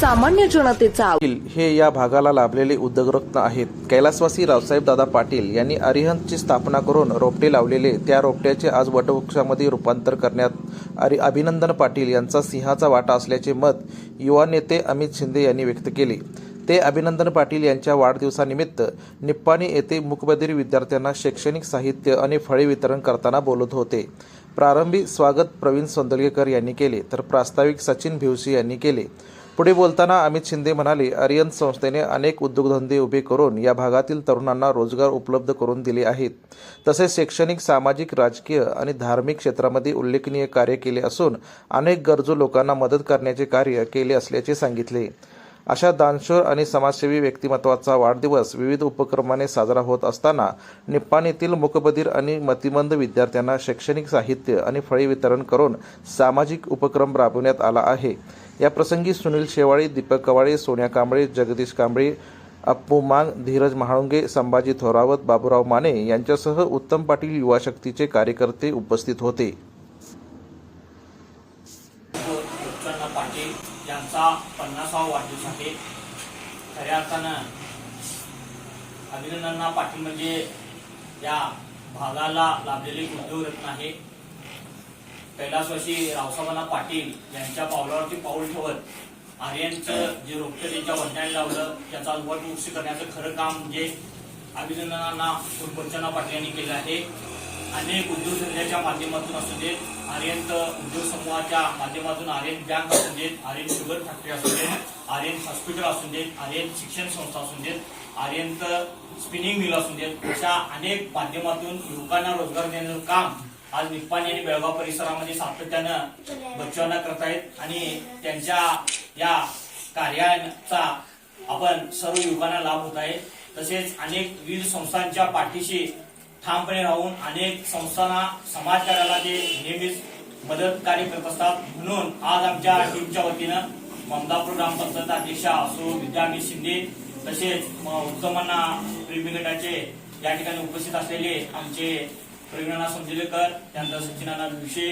सामान्य जनतेचा हे या भागाला लाभलेले उद्योगरत्न आहेत. कैलासवासी रावसाहेब दादा पाटील यांनी अरिहंतची स्थापना करून रोपटे लावलेले त्या रोपट्याचे आज वटवृक्षामध्ये रूपांतर करण्यात अरि अभिनंदन पाटील यांचा सिंहाचा वाटा असल्याचे मत युवा नेते अमित शिंदे यांनी व्यक्त केले. ते अभिनंदन पाटील यांच्या वाढदिवसानिमित्त निप्पाणी येथे मुकबधीर विद्यार्थ्यांना शैक्षणिक साहित्य आणि फळे वितरण करताना बोलत होते. प्रारंभी स्वागत प्रवीण सोंदलगेकर यांनी केले तर प्रास्ताविक सचिन भिवसी यांनी केले. पुढे बोलताना अमित शिंदे म्हणाले आर्यन संस्थेने अनेक उद्योगधंदे उभे करून या भागातील तरुणांना रोजगार उपलब्ध करून दिले आहेत. तसेच शैक्षणिक सामाजिक राजकीय आणि धार्मिक क्षेत्रामध्ये उल्लेखनीय कार्य केले असून अनेक गरजू लोकांना मदत करण्याचे कार्य केले असल्याचे सांगितले. अशा दानशूर आणि समाजसेवी व्यक्तिमत्वाचा वाढदिवस विविध उपक्रमाने साजरा होत असताना निप्पाणीतील मुकबधीर आणि मतिमंद विद्यार्थ्यांना शैक्षणिक साहित्य आणि फळे वितरण करून सामाजिक उपक्रम राबवण्यात आला आहे. या प्रसंगी सुनील शेवाळी दीपक कवाळे सोन्या कांबळे जगदीश कांबळे अप्पू मांग धीरज महाळुंगे संभाजी थोरावत बाबूराव माने यांच्यासह उत्तम पाटील युवा शक्तीचे कार्यकर्ते उपस्थित होते. उत्पन्न पाटील यांचा पन्नासावा वाढदिवस आहे. खऱ्या अर्थानं अभिनंदना पाटील म्हणजे या भागाला लाभलेले उद्योगरत्न आहे. कैलासवासी रावसाहेबांना पाटील यांच्या पावलावरती पाऊल ठेवत आर्यांचं जे रोपटं त्यांच्या वडिलांनी लावलं त्याचा वट वृक्ष करण्याचं खरं काम म्हणजे अभिनंदनांना कुलपंचना पाटील यांनी केलं आहे. अनेक उद्योगधंद्याच्या माध्यमातून असू देत आर्यंत उद्योग समूहाच्या माध्यमातून आर्यन बँक असू देत आर्यन शुगर फॅक्टरी असू देत आर्यन हॉस्पिटल असू देत आर्यन शिक्षण संस्था असू देत आर्यंत स्पिनिंग मिल असू देत अशा अनेक माध्यमातून युवकांना रोजगार देण्याचं काम आज निप्पाणी आणि बेळगाव परिसरामध्ये सातत्यानं बच्चांना आहेत आणि त्यांच्या या कार्याचा आपण सर्व युवकांना लाभ होत आहे. तसेच अनेक विविध संस्थांच्या पाठीशी ठामपणे राहून अनेक संस्थांना समाजकार्याला ते नेहमीच मदत कार्य करत असतात. म्हणून आज आमच्या टीमच्या वतीनं ममदापूर ग्रामपंचायत अध्यक्षा असो विद्यामी शिंदे तसेच उत्तमांना प्रेमी गटाचे या ठिकाणी उपस्थित असलेले आमचे प्रवीणाना समजेलेकर यांचा सचिनाना विषय